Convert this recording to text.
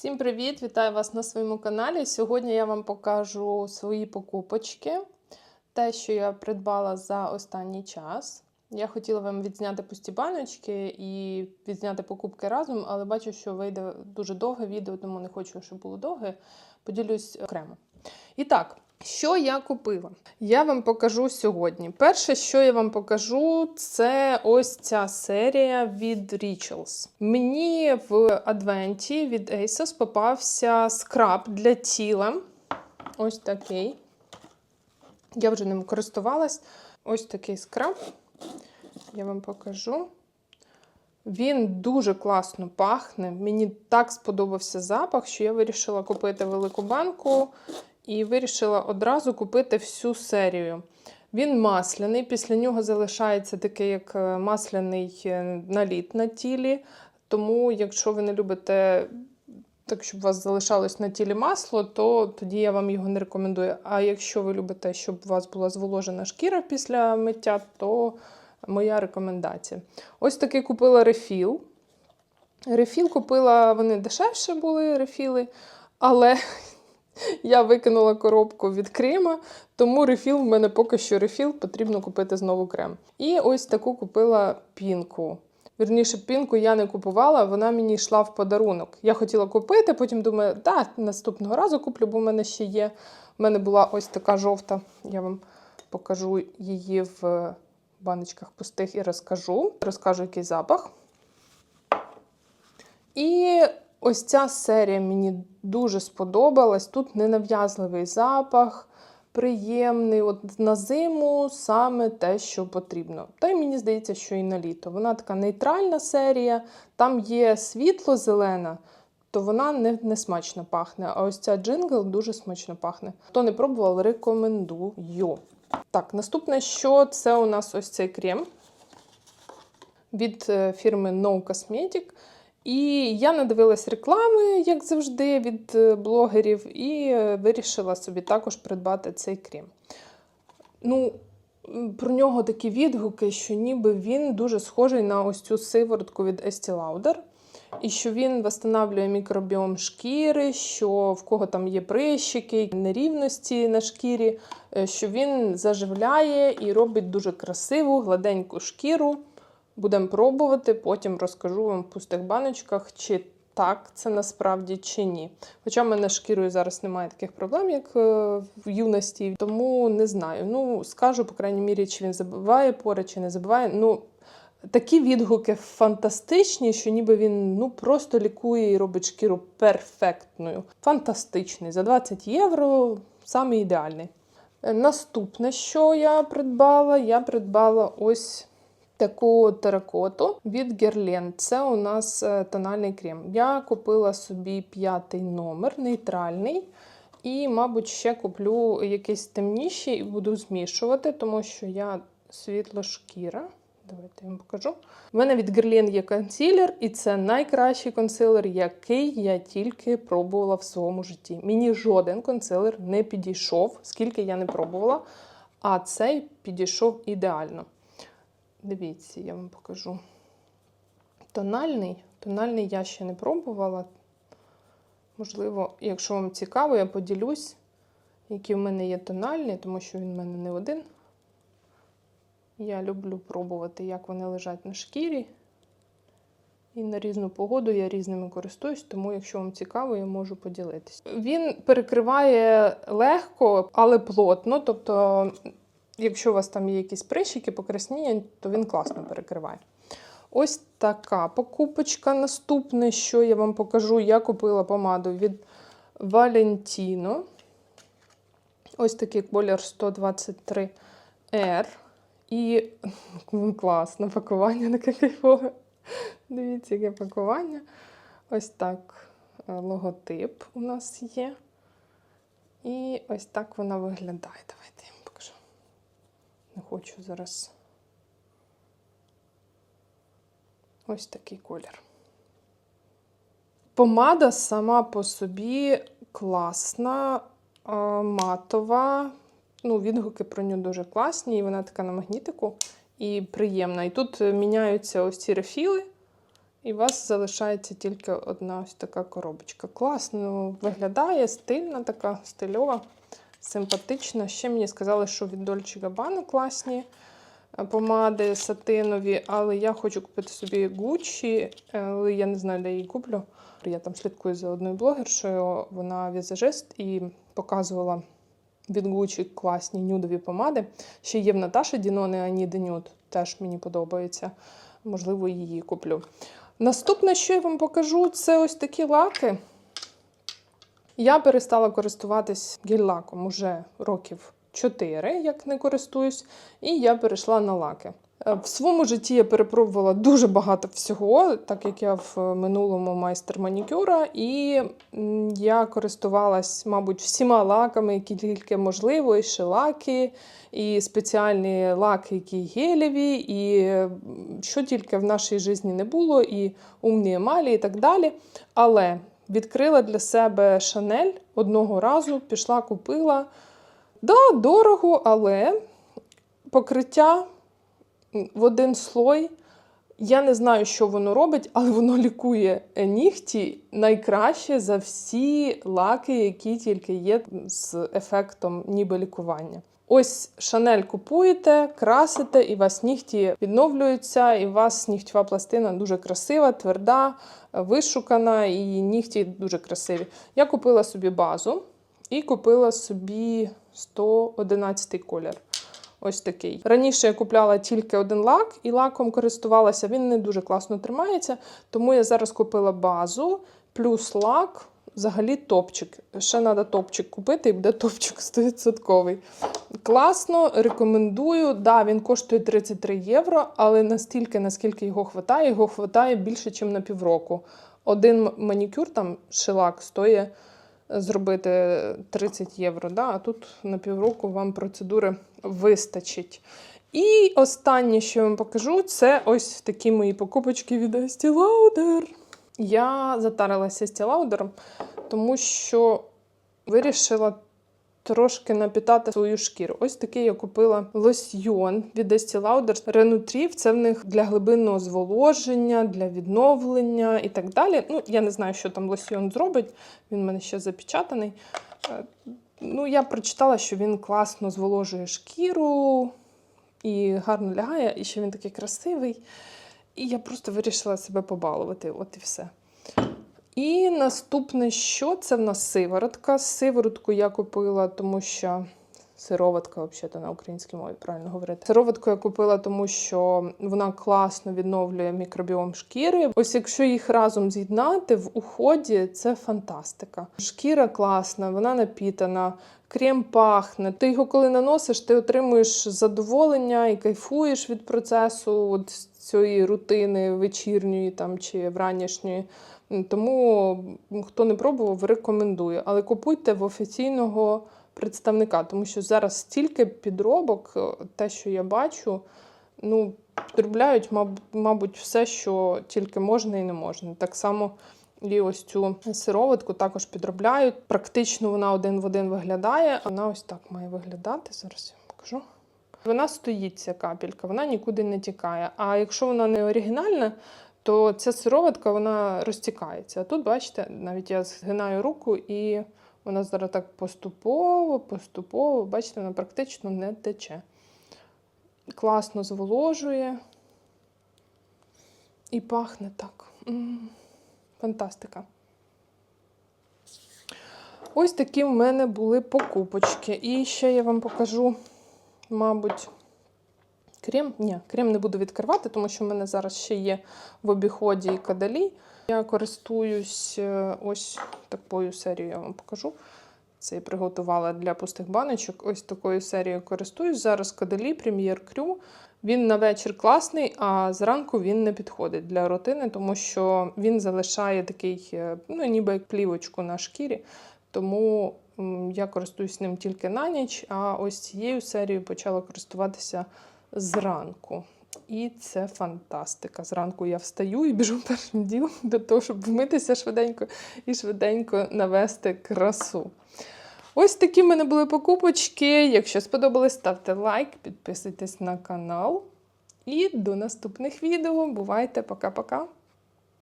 Всім привіт! Вітаю вас на своєму каналі. Сьогодні я вам покажу свої покупочки, те, що я придбала за останній час. Я хотіла вам відзняти пусті баночки і відзняти покупки разом, але бачу, що вийде дуже довге відео, тому не хочу, щоб було довге. Поділюсь окремо. І так, що я купила? Я вам покажу сьогодні. Перше, що я вам покажу, це ось ця серія від Rituals. Мені в адвенті від ASOS попався скраб для тіла. Ось такий. Я вже ним користувалась. Ось такий скраб. Я вам покажу. Він дуже класно пахне. Мені так сподобався запах, що я вирішила купити велику банку і вирішила одразу купити всю серію. Він масляний, після нього залишається такий, як е, масляний е, наліт на тілі. Тому, якщо ви не любите так, щоб у вас залишалось на тілі масло, то тоді я вам його не рекомендую. А якщо ви любите, щоб у вас була зволожена шкіра після миття, то моя рекомендація. Ось такий купила рефіл. Рефіл купила, вони дешевше були рефіли, але я викинула коробку від крема, тому рефіл в мене поки що рефіл, потрібно купити знову крем. І ось таку купила пінку. Вірніше, пінку я не купувала, вона мені йшла в подарунок. Я хотіла купити, потім думаю, да, наступного разу куплю, бо в мене ще є. У мене була ось така жовта. Я вам покажу її в баночках пустих і розкажу. Розкажу, який запах. І ось ця серія мені дуже сподобалась. Тут ненав'язливий запах, приємний. От на зиму саме те, що потрібно. Та й мені здається, що і на літо. Вона така нейтральна серія, там є світло зелена. То вона не, не смачно пахне. А ось ця джингл дуже смачно пахне. Хто не пробував, рекомендую. Так, наступне, що це у нас ось цей крем від е, фірми No Cosmetic. І я надивилась реклами, як завжди, від е, блогерів, і е, вирішила собі також придбати цей крем. Ну, про нього такі відгуки, що ніби він дуже схожий на ось цю сиворотку від Estee Lauder. І що він встановлює мікробіом шкіри, що в кого там є прищики, нерівності на шкірі, е, що він заживляє і робить дуже красиву, гладеньку шкіру. Будемо пробувати, потім розкажу вам в пустих баночках, чи так це насправді чи ні. Хоча в мене шкірою зараз немає таких проблем, як е, в юності, тому не знаю. Ну, скажу, по крайній мірі, чи він забиває пори, чи не забиває. Ну, Такі відгуки фантастичні, що ніби він ну, просто лікує і робить шкіру перфектною. Фантастичний. За 20 євро саме ідеальний. Наступне, що я придбала, я придбала ось таку теракоту від Guerlain. Це у нас е, тональний крем. Я купила собі п'ятий номер, нейтральний. І, мабуть, ще куплю якийсь темніший і буду змішувати, тому що я світлошкіра. Давайте я вам покажу. У мене від Guerlain є консилер, і це найкращий консилер, який я тільки пробувала в своєму житті. Мені жоден консилер не підійшов, скільки я не пробувала, а цей підійшов ідеально. Дивіться, я вам покажу. Тональний. Тональний я ще не пробувала. Можливо, якщо вам цікаво, я поділюсь, які в мене є тональні, тому що він в мене не один. Я люблю пробувати, як вони лежать на шкірі. І на різну погоду я різними користуюсь, тому, якщо вам цікаво, я можу поділитись. Він перекриває легко, але плотно. Тобто, якщо у вас там є якісь прищики, покраснення, то він класно перекриває. Ось така покупочка. Наступне, що я вам покажу, я купила помаду від Valentino. Ось такий колір 123R. І класне пакування таке кайфове. Дивіться, яке пакування. Ось так е, логотип у нас є. І ось так вона виглядає. Давайте. Не хочу зараз. Ось такий колір. Помада сама по собі класна, матова. Ну, Відгуки про нього дуже класні, і вона така на магнітику і приємна. І тут міняються ось ці рефіли. І у вас залишається тільки одна ось така коробочка. Класно виглядає, стильна, така стильова, симпатична. Ще мені сказали, що від Dolce Gabbana класні е, помади сатинові, але я хочу купити собі Gucci, але я не знаю, де її куплю. Я там слідкую за одною блогершою, вона візажист і показувала від Gucci класні нюдові помади. Ще є в Наташі Дінони Ані Денюд, теж мені подобається. Можливо, її куплю. Наступне, що я вам покажу, це ось такі лаки. Я перестала користуватись гель-лаком уже років 4, як не користуюсь, і я перейшла на лаки. Е, В своєму житті я перепробувала дуже багато всього, так як я в минулому майстер манікюра, і я користувалась, мабуть, всіма лаками, які тільки можливо, і шелаки, і спеціальні лаки, які гелеві, і що тільки в нашій житті не було, і умні емалі, і так далі. Але відкрила для себе Шанель одного разу, пішла, купила. Да, дорого, але покриття в один слой. Я не знаю, що воно робить, але воно лікує нігті найкраще за всі лаки, які тільки є з ефектом ніби лікування. Ось Шанель купуєте, красите, і у вас нігті відновлюються, і у вас нігтєва пластина дуже красива, тверда, вишукана, і нігті дуже красиві. Я купила собі базу і купила собі 111 колір. Ось такий. Раніше я купляла тільки один лак і лаком користувалася. Він не дуже класно тримається, тому я зараз купила базу плюс лак. Взагалі топчик. Ще треба топчик купити, і буде топчик 100%. Класно, рекомендую. Да, він коштує 33 євро, але настільки, наскільки його хватає, його хватає більше, ніж на півроку. Один манікюр, там шилак, стоїть зробити 30 євро. Да? А тут на півроку вам процедури вистачить. І останнє, що я вам покажу, це ось такі мої покупочки від Estee Lauder. Я затарилася Estee Lauder, тому що вирішила трошки напітати свою шкіру. Ось такий я купила лосьйон від Estee Lauder Renutriv. Це в них для глибинного зволоження, для відновлення і так далі. Ну, я не знаю, що там лосьйон зробить. Він в мене ще запечатаний. Е, Ну, я прочитала, що він класно зволожує шкіру і гарно лягає, і що він такий красивий. І я просто вирішила себе побалувати. От і все. І наступне, що це в нас сиворотка. Сиворотку я купила, тому що сироватка, взагалі, на українській мові правильно говорити. Сироватку я купила, тому що вона класно відновлює мікробіом шкіри. Ось якщо їх разом з'єднати в уході, це фантастика. Шкіра класна, вона напітана. Крем пахне. Ти його, коли наносиш, ти отримуєш задоволення і кайфуєш від процесу от цієї рутини вечірньої там чи вранішньої. Тому хто не пробував, рекомендую. Але купуйте в офіційного представника, тому що зараз стільки підробок, е, те, що я бачу, ну, підробляють, мабуть, все, що тільки можна і не можна. Так само і ось цю сироватку також підробляють. Практично вона один в один виглядає. Вона ось так має виглядати. Зараз я покажу. Вона стоїть, ця капелька, вона нікуди не тікає. А якщо вона не оригінальна, то ця сироватка вона розтікається. А тут, бачите, навіть я згинаю руку і вона зараз так поступово, поступово, бачите, вона практично не тече. Класно зволожує і пахне так. Фантастика. Ось такі в мене були покупочки. І ще я вам покажу, мабуть, крем. Ні, крем не буду відкривати, тому що в мене зараз ще є в обіході і кадалі. Я користуюсь е, ось такою серією, я вам покажу. Це я приготувала для пустих баночок. Ось такою серією користуюсь. Зараз кадалі, прем'єр крю. Він на вечір класний, а зранку він не підходить для рутини, тому що він залишає такий, е, ну ніби плівочку на шкірі. Тому я користуюсь ним тільки на ніч, а ось цією серією почала користуватися зранку. І це фантастика. Зранку я встаю і біжу першим ділом для того, щоб вмитися швиденько і швиденько навести красу. Ось такі в мене були покупочки. Якщо сподобалось, ставте лайк, підписуйтесь на канал. І до наступних відео. Бувайте, пока-пока!